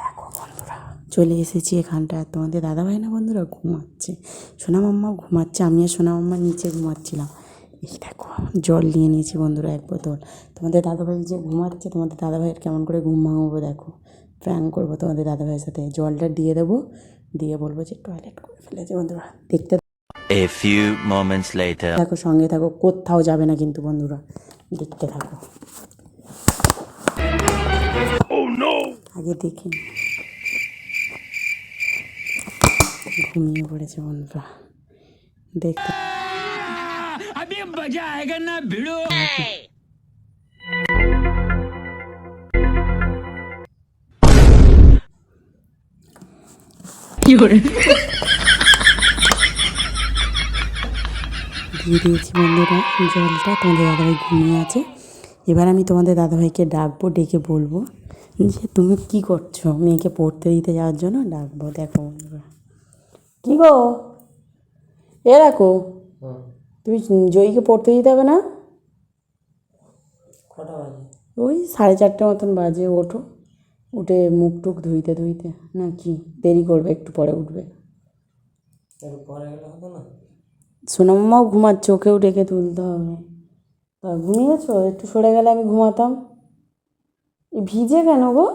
দেখো বন্ধুরা চলে এসেছি এখানটা তোমাদের দাদাভাই না বন্ধুরা ঘুমাচ্ছে। সোনা মাম্মা ঘুমাচ্ছে আমি আর সোনা মাম্মা নিচে ঘুমাচ্ছিলাম। এই দেখো জল নিয়ে নিয়েছি বন্ধুরা এক বোতল। তোমাদের দাদাভাই যে ঘুমাচ্ছে তোমাদের দাদাভাইয়ের কেমন করে ঘুম ভাঙাবো দেখো। প্র্যাঙ্ক করব তোমাদের দাদাভাইয়ের সাথে। জলটা দিয়ে দেবো দিয়ে বলব যে টয়লেট করে ফেলেছে বন্ধুরা। দেখতে A few moments later. থাকো সঙ্গে থাকো কোথাও যাবে না কিন্তু বন্ধুরা। দেখতে থাকো। আগে দেখি ঘুমিয়ে পড়েছে বন্ধুরা দেখতে अभी मजा आएगा ना भिड़ो দিয়ে দিয়েছি বন্ধুরা জলটা তোমাদের দাদাভাই ঘুমিয়ে আছে এবার আমি তোমাদের দাদাভাইকে ডাকবো ডেকে বলব যে তুমি কি করছ? মেয়েকে পড়তে দিতে যাওয়ার জন্য ডাকবো। দেখো কী গো? এ রাখো তুমি জয়ীকে পড়তে দিতে হবে না? ওই সাড়ে চারটে মতন বাজে ওঠো। উঠে মুখ টুক ধুইতে ধুইতে। না কি? দেরি করবে একটু পরে উঠবে। সোনামাও ঘুমাচ্ছে ওকেও ডেকে তুলতে হবে। তা ঘুমিয়েছো? একটু সরে গেলে আমি ঘুমাতাম। এ ভিজে কেন গো?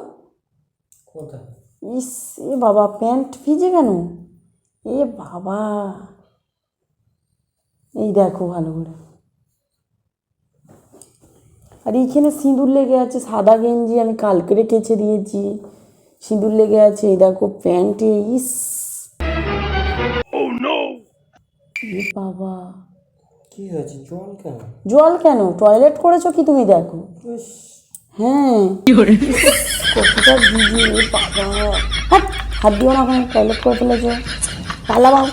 কোথায় ইস এ বাবা প্যান্ট ভিজে কেন? এ বাবা। এই দেখো ভালো করে। আর এইখানে সিঁদুর লেগে আছে সাদা গেঞ্জি আমি কালকেরে কেচে দিয়েছি। সিঁদুর লেগে আছে এই দেখো প্যান্টে ইস। এ বাবা। কি হয়েছে? জল কেন? জল কেন? টয়লেট করেছ কি তুমি দেখো? হ্যাঁ। কতটা ভিজে বাবা। হাট, হাত দিও না ওখানে টয়লেট করে ফেলেছো। পালা বাবা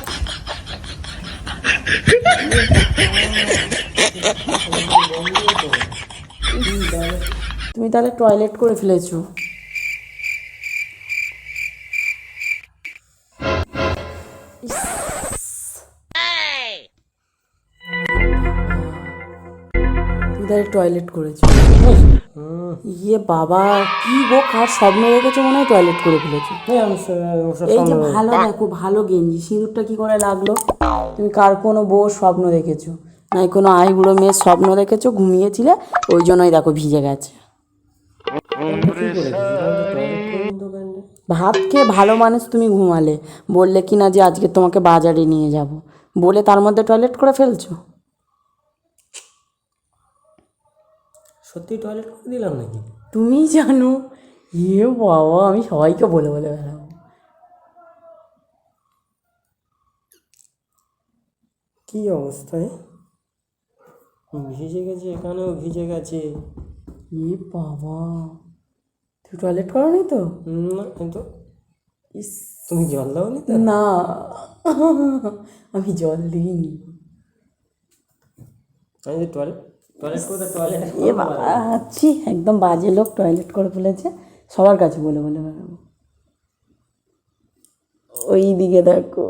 তুমি তাহলে টয়লেট করে ফেলেছো। তাহলে টয়লেট করেছ। ইয়ে বাবা কি গো কার স্বপ্ন রেখেছো মনে হয় টয়লেট করে ফেলেছো। এই যে ভালো দেখো ভালো গেঞ্জি সিঁদুরটা কি করে লাগল? তুমি কার কোনো বউ স্বপ্ন দেখেছ? নাই কোনো আইবুড়ো মেয়ের স্বপ্ন দেখেছ ঘুমিয়েছিলে ওই জন্যই দেখো ভিজে গেছে। ভাত খেয়ে ভালো মানুষ তুমি ঘুমালে বললে কি না যে আজকে তোমাকে বাজারে নিয়ে যাব। বলে তার মধ্যে টয়লেট করে ফেলছো? সত্যি টয়লেট করে দিলাম নাকি? তুমি জানো। ইয়ে বাবা আমি সবাইকে বলে বলে বেড়াবো। কি অবস্থায় ভিজে গেছে এখানেও ভিজে গেছে। এ বাবা তুই টয়লেট করনি তো? না কিন্তু ইস। তুমি জল দাওনি তো? না আমি জল দিইনি। আমি টয়লেট এ বাবা আছি একদম বাজে লোক টয়লেট করে ফেলেছে। সবার কাছে বলে বলে বেড়াবো ওই দিকে দেখো।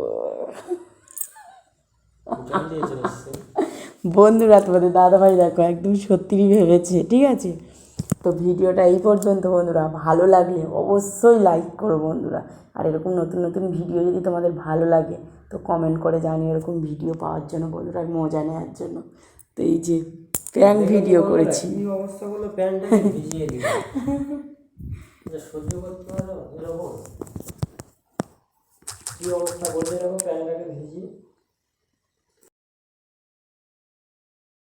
বন্ধুরা তোমাদের দাদাভাই দেখো একদম সত্যিই ভেবেছে ঠিক আছে? তো ভিডিওটা এই পর্যন্ত বন্ধুরা। ভালো লাগলে অবশ্যই লাইক করো বন্ধুরা। আর এরকম নতুন নতুন ভিডিও যদি তোমাদের ভালো লাগে তো কমেন্ট করে জানিও এরকম ভিডিও পাওয়ার জন্য বন্ধুরা আর মজা নেওয়ার জন্য। তো এই যে প্র্যাঙ্ক ভিডিও করেছি। এই অবস্থাগুলো প্যান্টটা ভিজিয়ে দিই সহ্য করতে পারো এরকম। কি অবস্থা? বলতে এরকম প্যান্টটাকে ভিজিয়ে